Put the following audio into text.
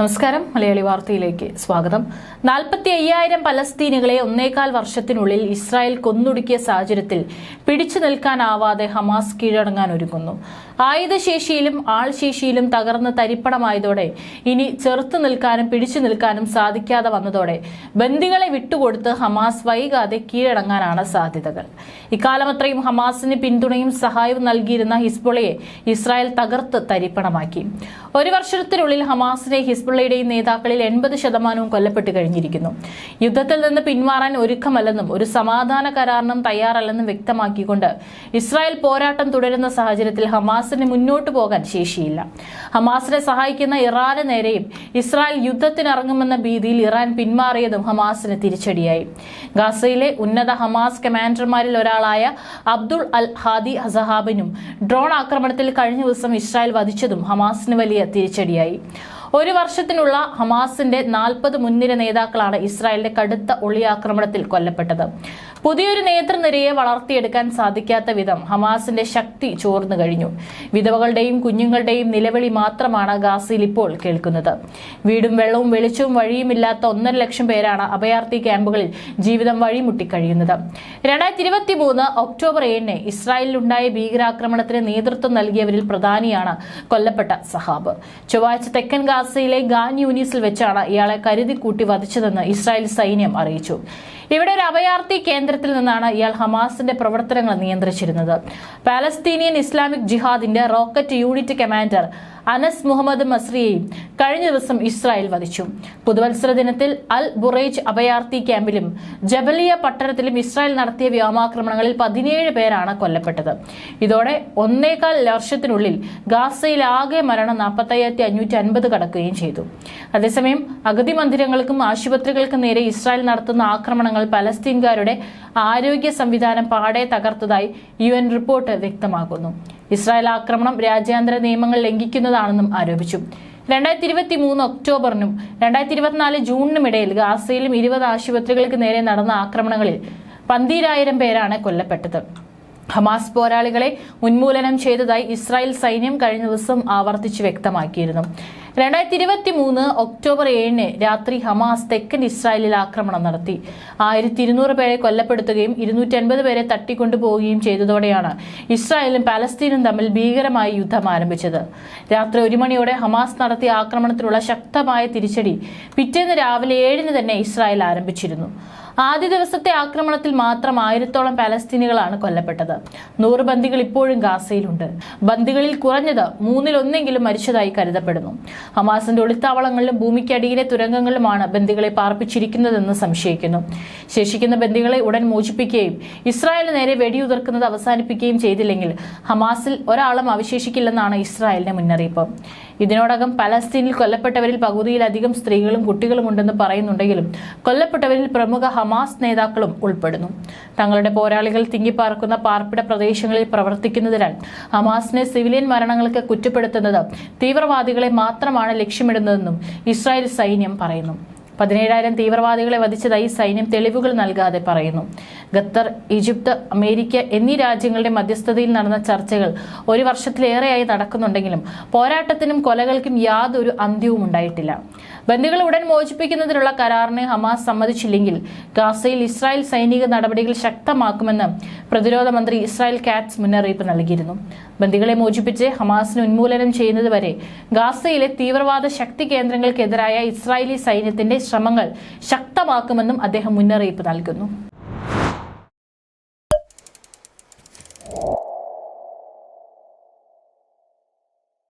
നമസ്കാരം. മലയാളി വാർത്തയിലേക്ക് സ്വാഗതം. നാൽപ്പത്തി അയ്യായിരം പലസ്തീനുകളെ ഒന്നേകാൽ വർഷത്തിനുള്ളിൽ ഇസ്രായേൽ കൊന്നൊടുക്കിയ സാഹചര്യത്തിൽ പിടിച്ചു നിൽക്കാനാവാതെ ഹമാസ് കീഴടങ്ങാൻ ഒരുങ്ങുന്നു. ആയുധശേഷിയിലും ആൾശേഷിയിലും തകർന്ന് തരിപ്പണമായതോടെ ഇനി ചെറുത്തു നിൽക്കാനും പിടിച്ചു നിൽക്കാനും സാധിക്കാതെ വന്നതോടെ ബന്ദികളെ വിട്ടുകൊടുത്ത് ഹമാസ് വൈകാതെ കീഴടങ്ങാനാണ് സാധ്യതകൾ. ഇക്കാലമത്രയും ഹമാസിന് പിന്തുണയും സഹായവും നൽകിയിരുന്ന ഹിസ്ബുളയെ ഇസ്രായേൽ തകർത്ത് തരിപ്പണമാക്കി. ഒരു വർഷത്തിനുള്ളിൽ ഹമാസിനെ ഹിസ്ബുള്ളയുടെയും നേതാക്കളിൽ എൺപത് ശതമാനവും കൊല്ലപ്പെട്ട് കഴിഞ്ഞിരിക്കുന്നു യുദ്ധത്തിൽ നിന്ന് പിന്മാറാൻ ഒരുക്കമല്ലെന്നും ഒരു സമാധാന കരാറിനും തയ്യാറല്ലെന്നും വ്യക്തമാക്കിക്കൊണ്ട് ഇസ്രായേൽ പോരാട്ടം തുടരുന്ന സാഹചര്യത്തിൽ ഹമാസിന് മുന്നോട്ടു പോകാൻ ശേഷിയില്ല ഹമാസിനെ സഹായിക്കുന്ന ഇറാന് നേരെയും ഇസ്രായേൽ യുദ്ധത്തിനിറങ്ങുമെന്ന ഭീതിയിൽ ഇറാൻ പിന്മാറിയതും ഹമാസിന് തിരിച്ചടിയായി ഗാസയിലെ ഉന്നത ഹമാസ് കമാൻഡർമാരിൽ ഒരാളായ അബ്ദുൾ അൽ ഹാദി ഹസഹാബിനും ഡ്രോൺ ആക്രമണത്തിൽ കഴിഞ്ഞ ദിവസം ഇസ്രായേൽ വധിച്ചതും ഹമാസിന് വലിയ തിരിച്ചടിയായി ഒരു വർഷത്തിനുള്ള ഹമാസിന്റെ നാൽപ്പത് മുൻനിര നേതാക്കളാണ് ഇസ്രായേലിന്റെ കടുത്ത ഒളിയാക്രമണത്തിൽ കൊല്ലപ്പെട്ടത്. പുതിയൊരു നേതൃനിരയെ വളർത്തിയെടുക്കാൻ സാധിക്കാത്ത വിധം ഹമാസിന്റെ ശക്തി ചോർന്നു കഴിഞ്ഞു. വിധവകളുടെയും കുഞ്ഞുങ്ങളുടെയും നിലവിളി മാത്രമാണ് ഗാസയിൽ ഇപ്പോൾ കേൾക്കുന്നത്. വീടും വെള്ളവും വെളിച്ചവും വഴിയുമില്ലാത്ത ഒന്നര ലക്ഷം പേരാണ് അഭയാർത്ഥി ക്യാമ്പുകളിൽ ജീവിതം വഴിമുട്ടിക്കഴിയുന്നത്. രണ്ടായിരത്തി ഇരുപത്തി മൂന്ന് ഒക്ടോബർ ഏഴിന് ഇസ്രായേലിലുണ്ടായ ഭീകരാക്രമണത്തിന് നേതൃത്വം നൽകിയവരിൽ പ്രധാനിയാണ് കൊല്ലപ്പെട്ട സഹാബ്. ചൊവ്വാഴ്ച തെക്കൻ ഗാസയിലെ ഗാൻ യൂനിസിൽ വെച്ചാണ് ഇയാളെ കരുതി കൂട്ടി വധിച്ചതെന്ന് ഇസ്രായേൽ സൈന്യം അറിയിച്ചു. ഇവിടെ ഒരു അഭയാർത്ഥി കേന്ദ്രത്തിൽ നിന്നാണ് ഇയാൾ ഹമാസിന്റെ പ്രവർത്തനങ്ങൾ നിയന്ത്രിച്ചിരുന്നത്. Palestinian Islamic ജിഹാദിന്റെ rocket unit commander Anas Muhammad മസ്രിയെയും കഴിഞ്ഞ ദിവസം ഇസ്രായേൽ വധിച്ചു. പുതുവത്സര ദിനത്തിൽ അൽ ബുറേജ് അഭയാർത്ഥി ക്യാമ്പിലും ജബലിയ പട്ടണത്തിലും ഇസ്രായേൽ നടത്തിയ വ്യോമാക്രമണങ്ങളിൽ പതിനേഴ് പേരാണ് കൊല്ലപ്പെട്ടത്. ഇതോടെ ഒന്നേകാൽ വർഷത്തിനുള്ളിൽ ഗാസയിൽ ആകെ മരണം നാൽപ്പത്തയ്യായിരത്തി അഞ്ഞൂറ്റി അൻപത് കടക്കുകയും ചെയ്തു. അതേസമയം അഗതി മന്ദിരങ്ങൾക്കും ആശുപത്രികൾക്കും നേരെ ഇസ്രായേൽ നടത്തുന്ന ആക്രമണങ്ങൾ പലസ്തീൻകാരുടെ ആരോഗ്യ സംവിധാനം പാടെ തകർത്തതായി യു എൻ റിപ്പോർട്ട് വ്യക്തമാക്കുന്നു. ഇസ്രായേൽ ആക്രമണം രാജ്യാന്തര നിയമങ്ങൾ ലംഘിക്കുന്നതാണെന്നും ആരോപിച്ചു. രണ്ടായിരത്തി ഇരുപത്തി മൂന്ന് ഒക്ടോബറിനും രണ്ടായിരത്തി ഇരുപത്തിനാല് ജൂണിനും ഇടയിൽ ഗാസയിലും ഇരുപത് ആശുപത്രികൾക്ക് നേരെ നടന്ന ആക്രമണങ്ങളിൽ പന്തീരായിരം പേരാണ് കൊല്ലപ്പെട്ടത്. ഹമാസ് പോരാളികളെ ഉന്മൂലനം ചെയ്തതായി ഇസ്രായേൽ സൈന്യം കഴിഞ്ഞ ദിവസം ആവർത്തിച്ച് വ്യക്തമാക്കിയിരുന്നു. രണ്ടായിരത്തി ഇരുപത്തി മൂന്ന് ഒക്ടോബർ ഏഴിന് രാത്രി ഹമാസ് തെക്കൻ ഇസ്രായേലിൽ ആക്രമണം നടത്തി. ആയിരത്തി ഇരുന്നൂറ് പേരെ കൊല്ലപ്പെടുത്തുകയും ഇരുന്നൂറ്റി അൻപത് പേരെ തട്ടിക്കൊണ്ടുപോവുകയും ചെയ്തതോടെയാണ് ഇസ്രായേലും പാലസ്തീനും തമ്മിൽ ഭീകരമായ യുദ്ധം ആരംഭിച്ചത്. രാത്രി ഒരു മണിയോടെ ഹമാസ് നടത്തിയ ആക്രമണത്തിലുള്ള ശക്തമായ തിരിച്ചടി പിറ്റേന്ന് രാവിലെ ഏഴിന് തന്നെ ഇസ്രായേൽ ആരംഭിച്ചിരുന്നു. ആദ്യ ദിവസത്തെ ആക്രമണത്തിൽ മാത്രം ആയിരത്തോളം പാലസ്തീനികളാണ് കൊല്ലപ്പെട്ടത്. നൂറ് ബന്ദികൾ ഇപ്പോഴും ഗാസയിലുണ്ട്. ബന്ദികളിൽ കുറഞ്ഞത് മൂന്നിലൊന്നെങ്കിലും മരിച്ചതായി കരുതപ്പെടുന്നു. ഹമാസിന്റെ ഒളിത്താവളങ്ങളിലും ഭൂമിക്കടിയിലെ തുരങ്കങ്ങളിലുമാണ് ബന്ദികളെ പാർപ്പിച്ചിരിക്കുന്നതെന്ന് സംശയിക്കുന്നു. ശേഷിക്കുന്ന ബന്ദികളെ ഉടൻ മോചിപ്പിക്കുകയും ഇസ്രായേലിന് നേരെ വെടിയുതിർക്കുന്നത് അവസാനിപ്പിക്കുകയും ചെയ്തില്ലെങ്കിൽ ഹമാസിൽ ഒരാളും അവശേഷിക്കില്ലെന്നാണ് ഇസ്രായേലിന്റെ മുന്നറിയിപ്പ്. ഇതിനോടകം പലസ്തീനിൽ കൊല്ലപ്പെട്ടവരിൽ പകുതിയിലധികം സ്ത്രീകളും കുട്ടികളും ഉണ്ടെന്ന് പറയുന്നുണ്ടെങ്കിലും കൊല്ലപ്പെട്ടവരിൽ പ്രമുഖ ഹമാസ് നേതാക്കളും ഉൾപ്പെടുന്നു. തങ്ങളുടെ പോരാളികൾ തിങ്ങിപ്പാർക്കുന്ന പാർപ്പിട പ്രദേശങ്ങളിൽ പ്രവർത്തിക്കുന്നതിനാൽ ഹമാസിനെ സിവിലിയൻ മരണങ്ങൾക്ക് കുറ്റപ്പെടുത്തുന്നത് തീവ്രവാദികളെ മാത്രമാണ് ലക്ഷ്യമിടുന്നതെന്നും ഇസ്രായേൽ സൈന്യം പറയുന്നു. പതിനേഴായിരം തീവ്രവാദികളെ വധിച്ചതായി സൈന്യം തെളിവുകൾ നൽകാതെ പറയുന്നു. ഖത്തർ ഈജിപ്ത് അമേരിക്ക എന്നീ രാജ്യങ്ങളുടെ മധ്യസ്ഥതയിൽ നടന്ന ചർച്ചകൾ ഒരു വർഷത്തിലേറെയായി നടക്കുന്നുണ്ടെങ്കിലും പോരാട്ടത്തിനും കൊലകൾക്കും യാതൊരു അന്ത്യവും ഉണ്ടായിട്ടില്ല. ബന്ധുക്കൾ ഉടൻ മോചിപ്പിക്കുന്നതിനുള്ള കരാറിന് ഹമാസ് സമ്മതിച്ചില്ലെങ്കിൽ ഗാസയിൽ ഇസ്രായേൽ സൈനിക നടപടികൾ ശക്തമാക്കുമെന്ന് പ്രതിരോധ മന്ത്രി ഇസ്രായേൽ കാറ്റ്സ് മുന്നറിയിപ്പ് നൽകിയിരുന്നു. ബന്ദികളെ മോചിപ്പിച്ച് ഹമാസിന് ഉന്മൂലനം ചെയ്യുന്നതുവരെ ഗാസയിലെ തീവ്രവാദ ശക്തി കേന്ദ്രങ്ങൾക്കെതിരായ ഇസ്രായേലി സൈന്യത്തിന്റെ ശ്രമങ്ങൾ ശക്തമാക്കുമെന്നും അദ്ദേഹം മുന്നറിയിപ്പ് നൽകുന്നു.